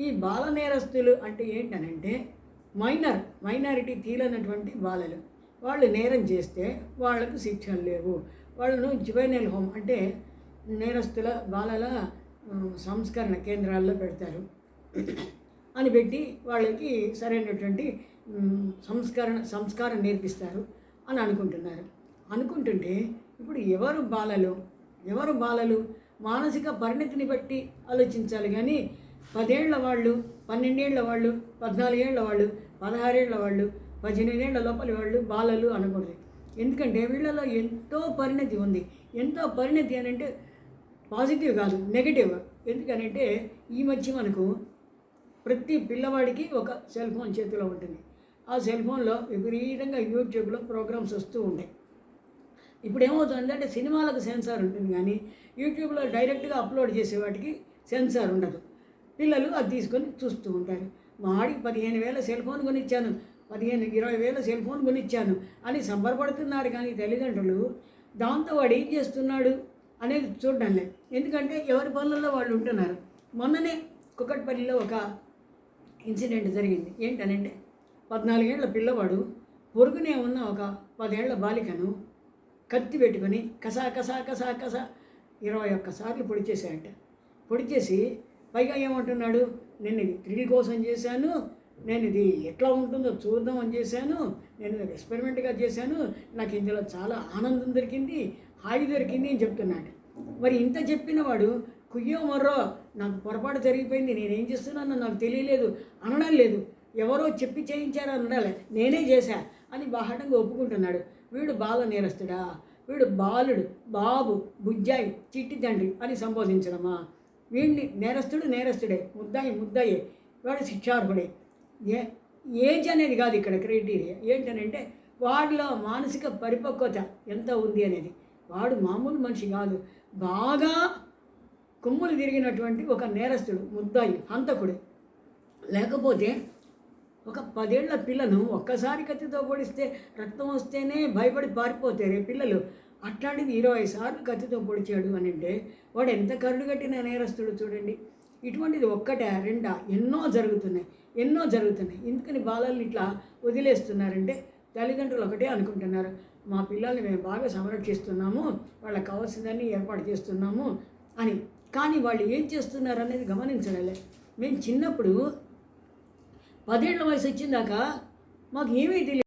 ఈ బాల నేరస్తులు అంటే ఏంటనంటే మైనర్ మైనారిటీ తీలనటువంటి బాలలు. వాళ్ళు నేరం చేస్తే వాళ్ళకు శిక్షలు లేవు. వాళ్ళను జువైనల్ హోమ్ అంటే నేరస్తుల బాలల సంస్కరణ కేంద్రాల్లో పెడతారు. అని పెట్టి వాళ్ళకి సరైనటువంటి సంస్కరణ సంస్కారం నేర్పిస్తారు అని అనుకుంటున్నారు. అనుకుంటుంటే ఇప్పుడు ఎవరు బాలలు? ఎవరు బాలలు? మానసిక పరిణతిని బట్టి ఆలోచించాలి కానీ పదేళ్ళ వాళ్ళు పన్నెండేళ్ళ వాళ్ళు పద్నాలుగేళ్ళ వాళ్ళు పదహారేళ్ళ వాళ్ళు పద్దెనిమిదేళ్ళ లోపలి వాళ్ళు బాలలు అనకూడదు. ఎందుకంటే వీళ్ళలో ఎంతో పరిణతి ఉంది. ఎంతో పరిణతి అని అంటే పాజిటివ్ కాదు నెగిటివ్. ఎందుకనంటే ఈ మధ్య మనకు ప్రతి పిల్లవాడికి ఒక సెల్ ఫోన్ చేతిలో ఉంటుంది. ఆ సెల్ ఫోన్లో విపరీతంగా యూట్యూబ్లో ప్రోగ్రామ్స్ వస్తూ ఉంటాయి. ఇప్పుడు ఏమవుతుందంటే సినిమాలకు సెన్సార్ ఉంటుంది కానీ యూట్యూబ్లో డైరెక్ట్గా అప్లోడ్ చేసే వాటికి సెన్సార్ ఉండదు. పిల్లలు అది తీసుకొని చూస్తూ ఉంటారు. మా ఆడికి పదిహేను వేల సెల్ ఫోన్ కొనిచ్చాను. పదిహేను ఇరవై వేల సెల్ ఫోన్ కొనిచ్చాను అని సంబరపడుతున్నారు కానీ తల్లిదండ్రులు దాంతో వాడు ఏం చేస్తున్నాడు అనేది చూడడం లేదు. ఎందుకంటే ఎవరి పనులలో వాళ్ళు ఉంటున్నారు. మొన్ననే కుక్కట్పల్లిలో ఒక ఇన్సిడెంట్ జరిగింది. ఏంటనంటే పద్నాలుగేళ్ళ పిల్లవాడు పొరుగునే ఉన్న ఒక పదేళ్ళ బాలికను కత్తి పెట్టుకొని కసా కసా కసా కసా ఇరవై ఒక్కసార్లు పొడి చేశాడట పొడి చేసి పైగా ఏమంటున్నాడు నేను ఇది థ్రిల్ కోసం చేశాను నేను ఇది ఎట్లా ఉంటుందో చూద్దామని చేశాను నేను ఇది ఎక్స్పెరిమెంట్గా చేశాను నాకు ఇందులో చాలా ఆనందం దొరికింది హాయి దొరికింది అని చెప్తున్నాడు. మరి ఇంత చెప్పిన వాడు కుయ్యో మర్రో నాకు పొరపాటు జరిగిపోయింది నేనేం చేస్తున్నానో నాకు తెలియలేదు అనడం లేదు. ఎవరో చెప్పి చేయించారో అనడాలి నేనే చేశా అని బాహటంగా ఒప్పుకుంటున్నాడు. వీడు బాల నేరస్తుడా? వీడు బాలుడు బాబు బుజ్జాయి చిట్టి తండ్రి అని సంబోధించడమా? వీడిని నేరస్తుడు నేరస్తుడే ముద్దాయి ముద్దాయే వాడు శిక్షార్హుడే. ఏ ఏజ్ అనేది కాదు ఇక్కడ క్రైటీరియా. ఏంటనంటే వాడిలో మానసిక పరిపక్వత ఎంత ఉంది అనేది. వాడు మామూలు మనిషి కాదు. బాగా కొమ్ములు తిరిగినటువంటి ఒక నేరస్తుడు ముద్దాయి హంతకుడు. లేకపోతే ఒక పదేళ్ళ పిల్లను ఒక్కసారి కత్తితో పొడిస్తే రక్తం వస్తేనే భయపడి పారిపోతారు పిల్లలు. అట్లాంటిది ఇరవై సార్లు కత్తితో పొడిచాడు అని అంటే వాడు ఎంత కరుడు కట్టిన నేరస్తుడు చూడండి. ఇటువంటిది ఒక్కటే రెండా ఎన్నో జరుగుతున్నాయి ఎన్నో జరుగుతున్నాయి. ఎందుకని బాలల్ని ఇట్లా వదిలేస్తున్నారంటే తల్లిదండ్రులు ఒకటే అనుకుంటున్నారు. మా పిల్లల్ని మేము బాగా సంరక్షిస్తున్నాము వాళ్ళకి కావాల్సిందని ఏర్పాటు చేస్తున్నాము అని. కానీ వాళ్ళు ఏం చేస్తున్నారు అనేది గమనించడలే. మేము చిన్నప్పుడు పదేళ్ళ వయసు వచ్చిందాక మాకు ఏమీ తెలియదు